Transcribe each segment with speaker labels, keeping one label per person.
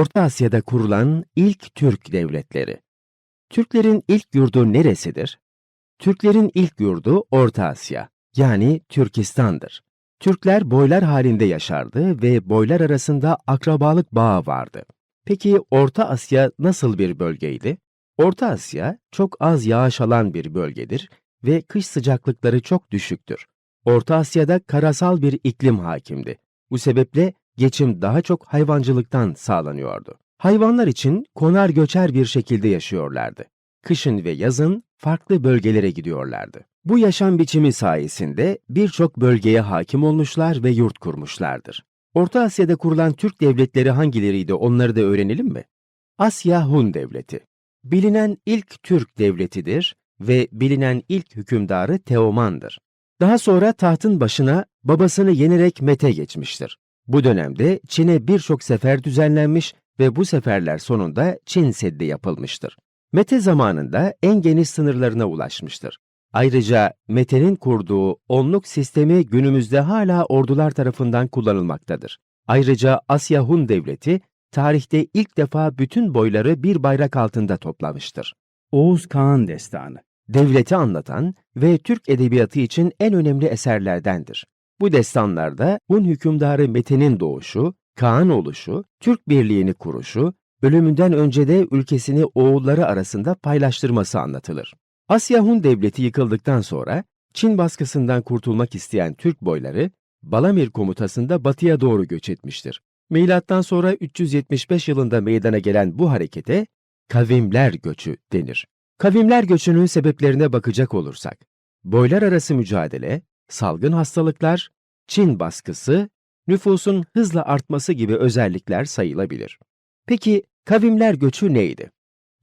Speaker 1: Orta Asya'da kurulan ilk Türk devletleri. Türklerin ilk yurdu neresidir? Türklerin ilk yurdu Orta Asya, yani Türkistan'dır. Türkler boylar halinde yaşardı ve boylar arasında akrabalık bağı vardı. Peki Orta Asya nasıl bir bölgeydi? Orta Asya çok az yağış alan bir bölgedir ve kış sıcaklıkları çok düşüktür. Orta Asya'da karasal bir iklim hakimdi. Bu sebeple geçim daha çok hayvancılıktan sağlanıyordu. Hayvanlar için konar göçer bir şekilde yaşıyorlardı. Kışın ve yazın farklı bölgelere gidiyorlardı. Bu yaşam biçimi sayesinde birçok bölgeye hakim olmuşlar ve yurt kurmuşlardır. Orta Asya'da kurulan Türk devletleri hangileriydi onları da öğrenelim mi? Asya Hun Devleti. Bilinen ilk Türk devletidir ve bilinen ilk hükümdarı Teoman'dır. Daha sonra tahtın başına babasını yenerek Mete geçmiştir. Bu dönemde Çin'e birçok sefer düzenlenmiş ve bu seferler sonunda Çin Seddi yapılmıştır. Mete zamanında en geniş sınırlarına ulaşmıştır. Ayrıca Mete'nin kurduğu onluk sistemi günümüzde hala ordular tarafından kullanılmaktadır. Ayrıca Asya Hun Devleti, tarihte ilk defa bütün boyları bir bayrak altında toplamıştır.
Speaker 2: Oğuz Kağan Destanı.
Speaker 1: Devleti anlatan ve Türk edebiyatı için en önemli eserlerdendir. Bu destanlarda Hun hükümdarı Mete'nin doğuşu, Kaan oluşu, Türk birliğini kuruşu, ölümünden önce de ülkesini oğulları arasında paylaştırması anlatılır. Asya Hun Devleti yıkıldıktan sonra Çin baskısından kurtulmak isteyen Türk boyları Balamir komutasında batıya doğru göç etmiştir. Milattan sonra 375 yılında meydana gelen bu harekete kavimler göçü denir. Kavimler göçünün sebeplerine bakacak olursak, boylar arası mücadele, salgın hastalıklar, Çin baskısı, nüfusun hızla artması gibi özellikler sayılabilir. Peki kavimler göçü neydi?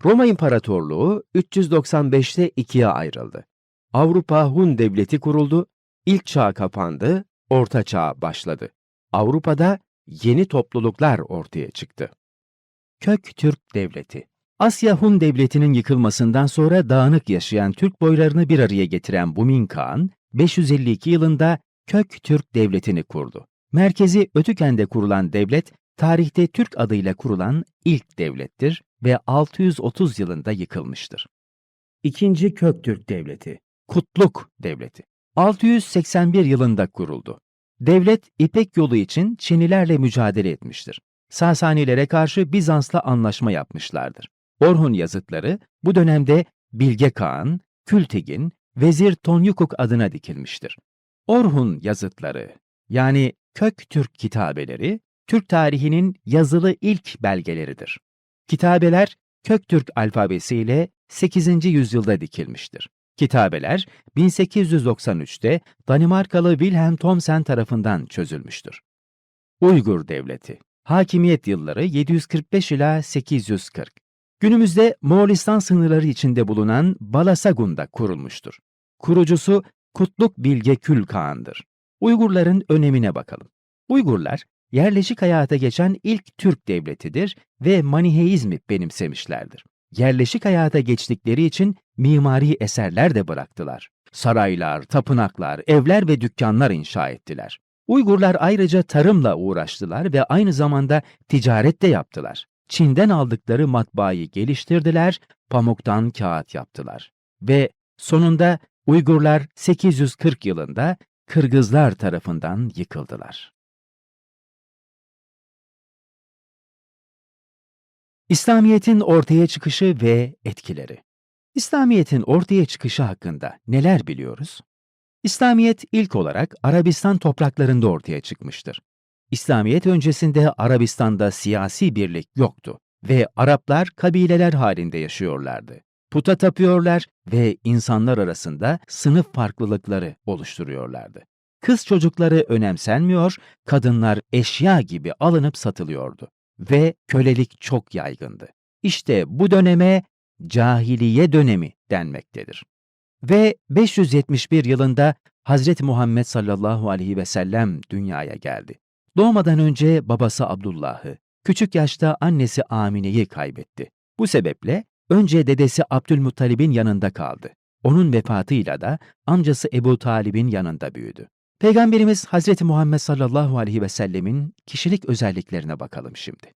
Speaker 1: Roma İmparatorluğu 395'te ikiye ayrıldı. Avrupa Hun Devleti kuruldu, ilk çağ kapandı, orta çağ başladı. Avrupa'da yeni topluluklar ortaya çıktı. Kök Türk Devleti Asya Hun Devleti'nin yıkılmasından sonra dağınık yaşayan Türk boylarını bir araya getiren Bumin Kağan, 552 yılında Kök Türk Devleti'ni kurdu. Merkezi Ötüken'de kurulan devlet, tarihte Türk adıyla kurulan ilk devlettir ve 630 yılında yıkılmıştır.
Speaker 2: İkinci Köktürk Devleti.
Speaker 1: Kutluk Devleti 681 yılında kuruldu. Devlet İpek yolu için Çinilerle mücadele etmiştir. Sasanilere karşı Bizans'la anlaşma yapmışlardır. Orhun yazıtları bu dönemde Bilge Kağan, Kültigin, Vezir Tonyukuk adına dikilmiştir. Orhun yazıtları yani Kök Türk kitabeleri Türk tarihinin yazılı ilk belgeleridir. Kitabeler Köktürk alfabesiyle 8. yüzyılda dikilmiştir. Kitabeler 1893'te Danimarkalı Wilhelm Thomsen tarafından çözülmüştür. Uygur Devleti Hakimiyet yılları 745 ila 840. Günümüzde Moğolistan sınırları içinde bulunan Balasagun'da kurulmuştur. Kurucusu Kutluk Bilge Kül Kağan'dır. Uygurların önemine bakalım. Uygurlar, yerleşik hayata geçen ilk Türk devletidir ve Maniheizmi benimsemişlerdir. Yerleşik hayata geçtikleri için mimari eserler de bıraktılar. Saraylar, tapınaklar, evler ve dükkanlar inşa ettiler. Uygurlar ayrıca tarımla uğraştılar ve aynı zamanda ticaret de yaptılar. Çin'den aldıkları matbaayı geliştirdiler, pamuktan kağıt yaptılar. Ve sonunda Uygurlar 840 yılında Kırgızlar tarafından yıkıldılar. İslamiyet'in ortaya çıkışı ve etkileri İslamiyet'in ortaya çıkışı hakkında neler biliyoruz? İslamiyet ilk olarak Arabistan topraklarında ortaya çıkmıştır. İslamiyet öncesinde Arabistan'da siyasi birlik yoktu ve Araplar kabileler halinde yaşıyorlardı. Puta tapıyorlar ve insanlar arasında sınıf farklılıkları oluşturuyorlardı. Kız çocukları önemsenmiyor, kadınlar eşya gibi alınıp satılıyordu ve kölelik çok yaygındı. İşte bu döneme cahiliye dönemi denmektedir. Ve 571 yılında Hazreti Muhammed sallallahu aleyhi ve sellem dünyaya geldi. Doğmadan önce babası Abdullah'ı, küçük yaşta annesi Amine'yi kaybetti. Bu sebeple önce dedesi Abdülmuttalib'in yanında kaldı. Onun vefatıyla da amcası Ebu Talib'in yanında büyüdü. Peygamberimiz Hazreti Muhammed sallallahu aleyhi ve sellemin kişilik özelliklerine bakalım şimdi.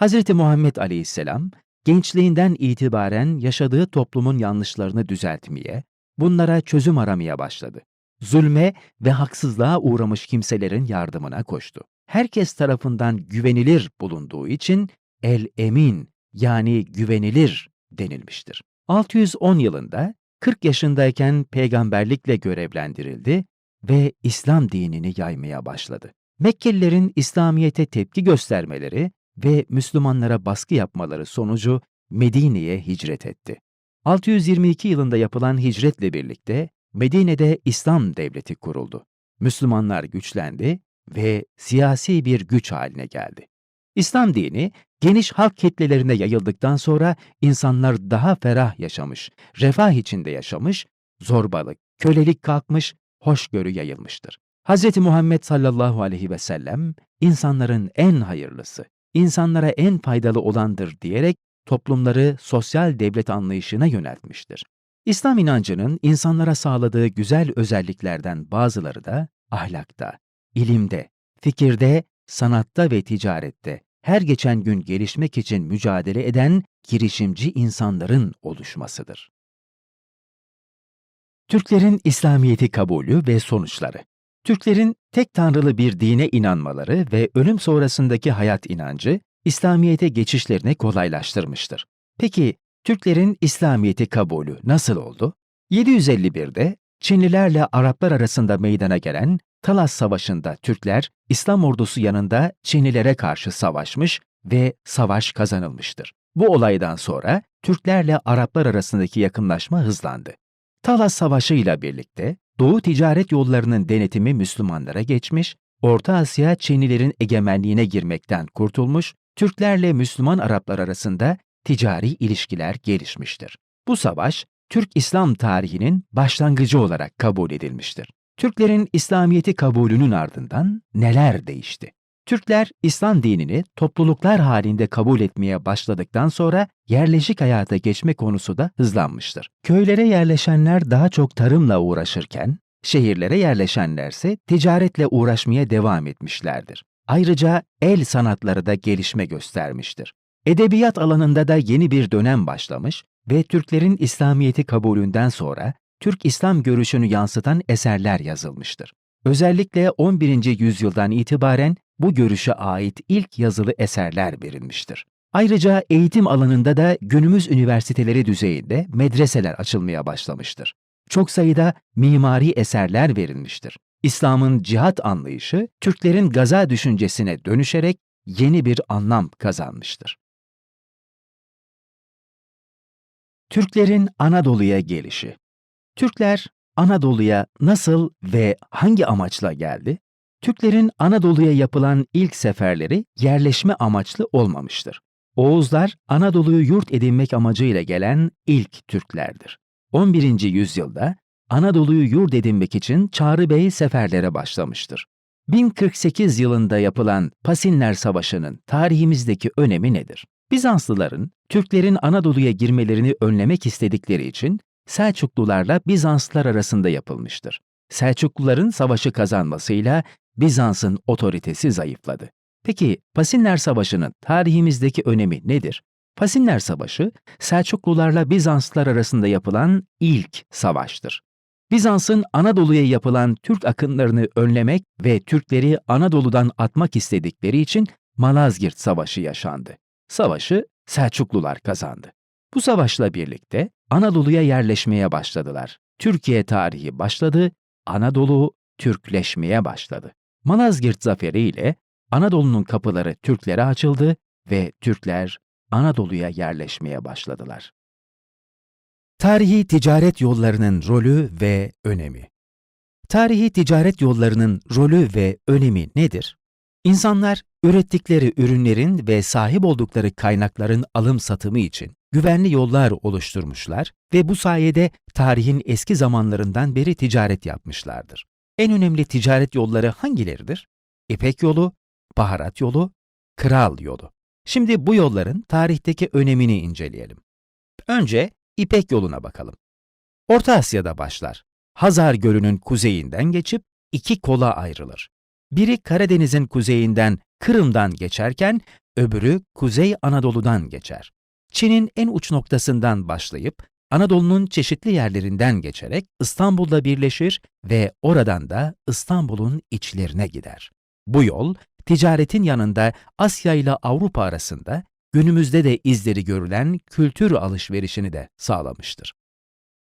Speaker 1: Hz. Muhammed Aleyhisselam, gençliğinden itibaren yaşadığı toplumun yanlışlarını düzeltmeye, bunlara çözüm aramaya başladı. Zulme ve haksızlığa uğramış kimselerin yardımına koştu. Herkes tarafından güvenilir bulunduğu için el-emin yani güvenilir denilmiştir. 610 yılında 40 yaşındayken peygamberlikle görevlendirildi ve İslam dinini yaymaya başladı. Mekkelilerin İslamiyet'e tepki göstermeleri ve Müslümanlara baskı yapmaları sonucu Medine'ye hicret etti. 622 yılında yapılan hicretle birlikte Medine'de İslam devleti kuruldu. Müslümanlar güçlendi ve siyasi bir güç haline geldi. İslam dini geniş halk kitlelerine yayıldıktan sonra insanlar daha ferah yaşamış, refah içinde yaşamış, zorbalık, kölelik kalkmış, hoşgörü yayılmıştır. Hz. Muhammed sallallahu aleyhi ve sellem insanların en hayırlısı, insanlara en faydalı olandır diyerek toplumları sosyal devlet anlayışına yöneltmiştir. İslam inancının insanlara sağladığı güzel özelliklerden bazıları da ahlakta, ilimde, fikirde, sanatta ve ticarette her geçen gün gelişmek için mücadele eden girişimci insanların oluşmasıdır. Türklerin İslamiyeti kabulü ve sonuçları Türklerin tek tanrılı bir dine inanmaları ve ölüm sonrasındaki hayat inancı, İslamiyete geçişlerini kolaylaştırmıştır. Peki, Türklerin İslamiyeti kabulü nasıl oldu? 751'de Çinlilerle Araplar arasında meydana gelen Talas Savaşı'nda Türkler, İslam ordusu yanında Çinlilere karşı savaşmış ve savaş kazanılmıştır. Bu olaydan sonra Türklerle Araplar arasındaki yakınlaşma hızlandı. Talas Savaşı ile birlikte Doğu ticaret yollarının denetimi Müslümanlara geçmiş, Orta Asya Çinlilerin egemenliğine girmekten kurtulmuş, Türklerle Müslüman Araplar arasında ticari ilişkiler gelişmiştir. Bu savaş, Türk-İslam tarihinin başlangıcı olarak kabul edilmiştir. Türklerin İslamiyeti kabulünün ardından neler değişti? Türkler İslam dinini topluluklar halinde kabul etmeye başladıktan sonra yerleşik hayata geçme konusu da hızlanmıştır. Köylere yerleşenler daha çok tarımla uğraşırken, şehirlere yerleşenlerse ticaretle uğraşmaya devam etmişlerdir. Ayrıca el sanatları da gelişme göstermiştir. Edebiyat alanında da yeni bir dönem başlamış ve Türklerin İslamiyeti kabulünden sonra Türk-İslam görüşünü yansıtan eserler yazılmıştır. Özellikle 11. yüzyıldan itibaren bu görüşe ait ilk yazılı eserler verilmiştir. Ayrıca eğitim alanında da günümüz üniversiteleri düzeyinde medreseler açılmaya başlamıştır. Çok sayıda mimari eserler verilmiştir. İslam'ın cihat anlayışı Türklerin gaza düşüncesine dönüşerek yeni bir anlam kazanmıştır. Türklerin Anadolu'ya gelişi Türkler Anadolu'ya nasıl ve hangi amaçla geldi? Türklerin Anadolu'ya yapılan ilk seferleri yerleşme amaçlı olmamıştır. Oğuzlar Anadolu'yu yurt edinmek amacıyla gelen ilk Türklerdir. 11. yüzyılda Anadolu'yu yurt edinmek için Çağrı Bey seferlere başlamıştır. 1048 yılında yapılan Pasinler Savaşı'nın tarihimizdeki önemi nedir? Bizanslıların Türklerin Anadolu'ya girmelerini önlemek istedikleri için Selçuklularla Bizanslılar arasında yapılmıştır. Selçukluların savaşı kazanmasıyla Bizans'ın otoritesi zayıfladı. Peki Pasinler Savaşı'nın tarihimizdeki önemi nedir? Pasinler Savaşı, Selçuklularla Bizanslılar arasında yapılan ilk savaştır. Bizans'ın Anadolu'ya yapılan Türk akınlarını önlemek ve Türkleri Anadolu'dan atmak istedikleri için Malazgirt Savaşı yaşandı. Savaşı Selçuklular kazandı. Bu savaşla birlikte Anadolu'ya yerleşmeye başladılar. Türkiye tarihi başladı, Anadolu Türkleşmeye başladı. Malazgirt Zaferi ile Anadolu'nun kapıları Türklere açıldı ve Türkler Anadolu'ya yerleşmeye başladılar. Tarihi ticaret yollarının rolü ve önemi Tarihi ticaret yollarının rolü ve önemi nedir? İnsanlar ürettikleri ürünlerin ve sahip oldukları kaynakların alım satımı için güvenli yollar oluşturmuşlar ve bu sayede tarihin eski zamanlarından beri ticaret yapmışlardır. En önemli ticaret yolları hangileridir? İpek yolu, baharat yolu, kral yolu. Şimdi bu yolların tarihteki önemini inceleyelim. Önce İpek yoluna bakalım. Orta Asya'da başlar. Hazar Gölü'nün kuzeyinden geçip iki kola ayrılır. Biri Karadeniz'in kuzeyinden Kırım'dan geçerken öbürü Kuzey Anadolu'dan geçer. Çin'in en uç noktasından başlayıp Anadolu'nun çeşitli yerlerinden geçerek İstanbul'da birleşir ve oradan da İstanbul'un içlerine gider. Bu yol, ticaretin yanında Asya ile Avrupa arasında günümüzde de izleri görülen kültür alışverişini de sağlamıştır.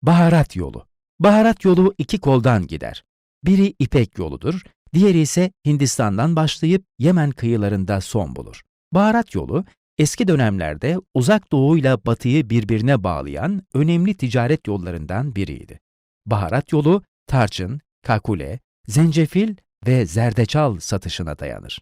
Speaker 1: Baharat yolu Baharat yolu iki koldan gider. Biri İpek yoludur, diğeri ise Hindistan'dan başlayıp Yemen kıyılarında son bulur. Baharat yolu, eski dönemlerde uzak doğuyla batıyı birbirine bağlayan önemli ticaret yollarından biriydi. Baharat yolu, tarçın, kakule, zencefil ve zerdeçal satışına dayanır.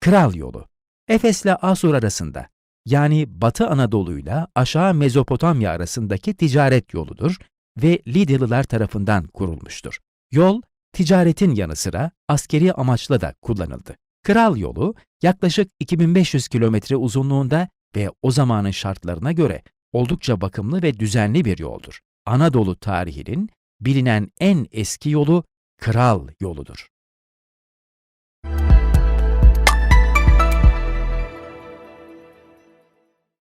Speaker 1: Kral yolu, Efes'le Asur arasında, yani Batı Anadolu'yla aşağı Mezopotamya arasındaki ticaret yoludur ve Lidyalılar tarafından kurulmuştur. Yol, ticaretin yanı sıra askeri amaçla da kullanıldı. Kral yolu yaklaşık 2500 kilometre uzunluğunda ve o zamanın şartlarına göre oldukça bakımlı ve düzenli bir yoldur. Anadolu tarihinin bilinen en eski yolu Kral yoludur.